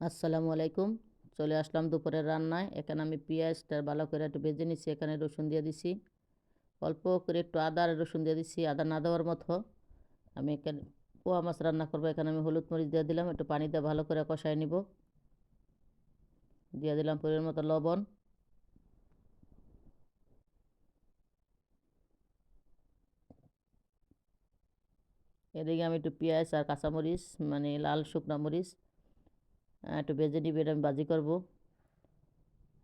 আসসালামু আলাইকুম। চলে আসলাম দুপুরের রান্নায়। এখানে আমি পেঁয়াজটা ভালো করে একটু ভেজে নিচ্ছি এখানে রসুন দিয়ে দিছি। অল্প করে একটু আদা রসুন দিয়ে দিচ্ছি আদা না দেওয়ার মতো। আমি এখানে পোয়া মাছ রান্না করব, এখানে আমি হলুদ মরিচ দিয়ে দিলাম, একটু পানি দিয়ে ভালো করে কষায় নিব। দিয়ে দিলাম পরিমাণ মতো লবণ। এদিকে আমি একটু পেঁয়াজ আর কাঁচামরিচ মানে লাল শুকনা মরিচ একটু বেজে নিবে আমি বাজি করব।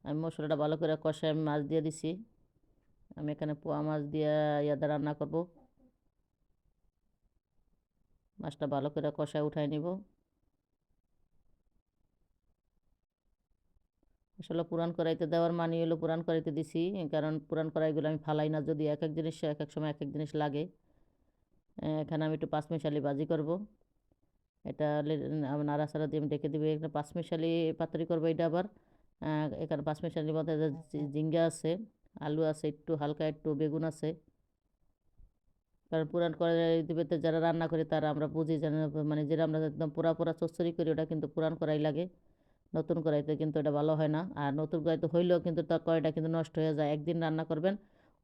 আমি মশলাটা ভালো করে কষায় আমি মাছ দিয়ে দিছি। আমি এখানে পোয়া মাছ দিয়ে ইয়াদা রান্না করব। মাছটা ভালো করে কষায় উঠাই নিব। আসলে পুরান কড়াইতে দেওয়ার মানি হলো পুরান কড়াইতে দিছি, কারণ পুরান কড়াইগুলো আমি ফালাই না, যদি এক এক জিনিস এক এক সময় এক এক জিনিস লাগে। এখানে আমি একটু পাঁচ পাঁচমিশালি বাজি করব। এটা নাড়াচাড়া দিয়ে আমি ডেকে দিবে। এখানে পাঁচমিশালি পাতুরি করব এটা আবার। এখানে পাঁচমিশালির মধ্যে ঝিঙ্গা আছে আলু আছে একটু হালকা একটু বেগুন আছে। কারণ পুরান কড়াই দিবে যারা রান্না করি তারা আমরা বুঝি যেন মানে যেটা আমরা একদম পুরা পুরা চচ্চড়ি করি ওটা কিন্তু পুরান কড়াই লাগে। নতুন কড়াইতে কিন্তু এটা ভালো হয় না। আর নতুন কড়াইতে হইলেও কিন্তু তার কড়াইটা কিন্তু নষ্ট হয়ে যায়। একদিন রান্না করবেন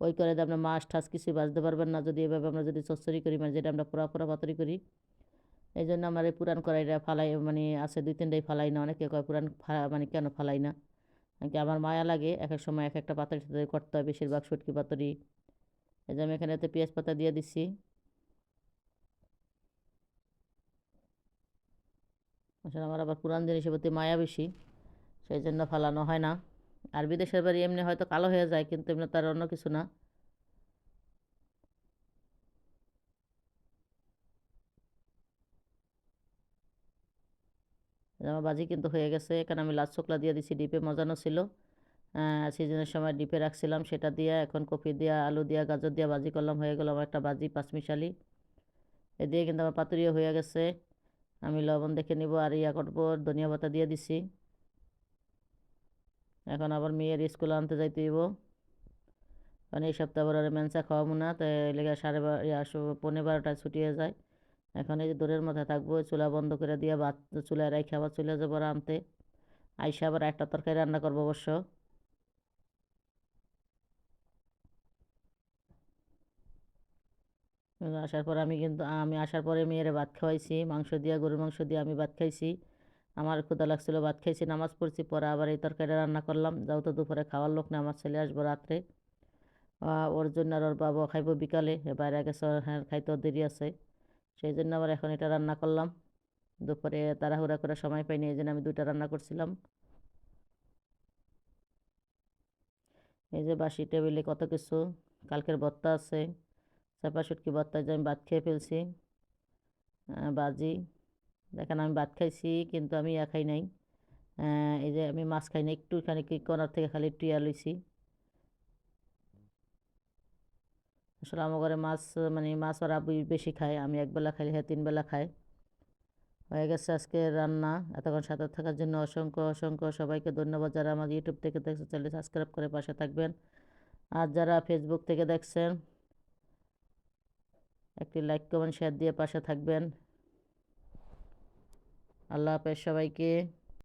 ওই কড়াইতে আপনার মাছ ঠাস কিছু বাজতে পারবেন না। যদি এভাবে আমরা যদি চচ্চড়ি করি মানে যেটা আমরা পুরা পুরা পাতুরি করি এই জন্য আমার এই পুরান কড়াইটা ফালাই মানে আছে দুই, তিনটাই ফালাই না, অনেকে কয় পুরান মানে কেন ফালাই না? কি আমার মায়া লাগে এক এক সময় এক একটা পাতার সাথে করতে হয়, বেশিরভাগ সুটকি পাতুরি এই যে আমি এখানে এতে পেঁয়াজ পাতা দিয়ে দিচ্ছি আসলে আমার আবার পুরান জিনিসের প্রতি মায়া বেশি সেই জন্য ফালানো হয় না। আর বিদেশের বাড়ি এমনি হয়তো কালো হয়ে যায়, কিন্তু এমনি তার অন্য কিছু না। আমার বাজি কিন্তু হয়ে গেছে। এখানে আমি লাল চোকলা দিয়ে দিছি, ডিপে মজানো ছিল সিজনের সময় ডিপে রাখছিলাম সেটা দিয়ে, এখন কপি দিয়া, আলু দিয়া, গাজর দিয়া বাজি করলাম, হয়ে গেল আমার একটা বাজি, পাঁচমিশালি। এ দিয়ে কিন্তু আমার পাতুরিও হয়ে গেছে। আমি লবণ দেখে নিব আর ইয়া করব, ধনিয়া পাতা দিয়ে দিছি। এখন আবার মেয়ের স্কুলে আনতে যাইতে দিব কারণ এই সপ্তাহে আবার মেনসা খাওয়াবো না, তাই লেগে সাড়ে বারো পনেরো বারোটায় ছুটি হয়ে যায়। এখন এই যে দূরের মধ্যে থাকব, চুলা বন্ধ করে দিয়ে ভাত চুলায় রাখি আবার চলে যাব আনতে আইসা আবার একটা তরকারি রান্না করব অবশ্য। আসার পর আমি কিন্তু, আমি আসার পরে মেয়েরে ভাত খাওয়াইছি, মাংস দিয়ে, গরুর মাংস দিয়ে আমি ভাত খাইছি। আমার ক্ষুদা লাগছিল, ভাত খাইছি, নামাজ পড়ছি, পরে আবার এই তরকারি রান্না করলাম। যাও তো দুপুরে খাওয়ার লোক না আমার ছেলে আসব রাত্রে। ওর জন্য আর ওর বাবা খাইবো বিকালে বাইরে গেছে হ্যাঁ খাইতেও দেরি আছে। সেই জন্য আবার এখন এটা রান্না করলাম। দুপুরে তাড়াহুড়া করে সময় পাইনি, এই জন্য আমি দুইটা রান্না করছিলাম। এই যে বাসি টেবিলে কত কিছু, কালকের ভর্তা আছে, চাপা শুটকি ভর্তা যে আমি ভাত খেয়ে ফেলছি বাজি দেখেন আমি ভাত খাইছি, কিন্তু আমি ইয়া খাই নাই। এই যে আমি মাছ খাই না একটুখানি কি কর্নার থেকে খালি টুয়া লইছি। আসলে আমার ঘরে মাছ মানে মাছ আবু বেশি খায়, আমি একবেলা খাই হ্যাঁ তিন বেলা খাই। হয়ে গেছে আজকে রান্না, এতক্ষণ সাথে থাকার জন্য অসংখ্য অসংখ্য সবাইকে ধন্যবাদ যারা আমার ইউটিউব থেকে দেখছে চ্যানেল সাবস্ক্রাইব করে পাশে থাকবেন। আর যারা ফেসবুক থেকে দেখছেন, একটি লাইক কমেন্ট শেয়ার দিয়ে পাশে থাকবেন। আল্লাহ হাফেজ সবাইকে।